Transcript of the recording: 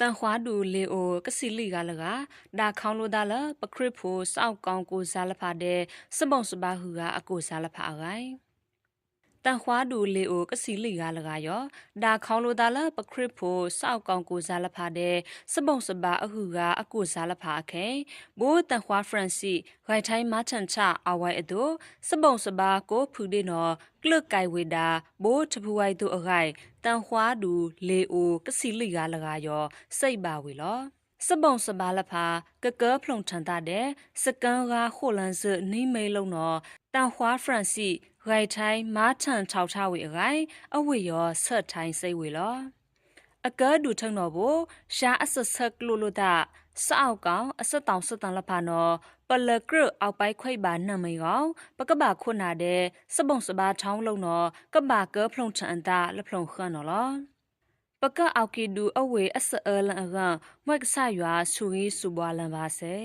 တန်ခွာဒူလေအိုကစီလီကလကဒါခေါင်းလိုဒါလပခရစ်ဖိုစောက်ကောင်ကိုစားလဖာတဲ့စပုံစပါဟုကအကိုစားလဖာအကိုင် တန်ခွာဒူလေအိုကစီလီကလကရောဒါခေါင်းလိုဒါလပခရစ်ဖိုစောက်ကောင်ကိုစားလဖာတဲ့စပုံစပါအဟုကအကိုစားလဖာအခဲဘိုးတန်ခွာဖရန်စီဂိုင်ထိုင်းမချန်ချအဝိုင်အတူစပုံစပါကိုဖူဒီနော်ကလကိုင်ဝေတာဘိုးတပူဝိုင်တို့အခိုင်တန်ခွာဒူလေအိုကစီလီကလကရောစိတ်ပါဝေလောစပုံစပါလဖာကကဖလုံထန်တာတဲ့စကန်ကခိုလန်စနီမေလုံးနော်တန်ခွာဖရန်စီ ဂိုင်ထိုင်းမာထန်ထောက်ထားဝေအခိုင်အဝေရောဆက်ထိုင်းစိတ်ဝေလောအကဲဒူထုံတော့ဘရှာအဆဆက်ကလိုလိုတာစအောက်ကောင်အစတောင်စတန်လဖာနော်ပလကရအောက်ပိုက်ခွိပါနမေကောင်ပကဘာခုနာတဲ့စပုံစပါထောင်းလုံးနော်ကဘာကဖလုံချန်တာလဖလုံခန့်နော်လောပကအောက်ကီဒူအဝေအစအလန်အကမွက်ကဆရွာဆူရီစူဘွာလန်ပါစေ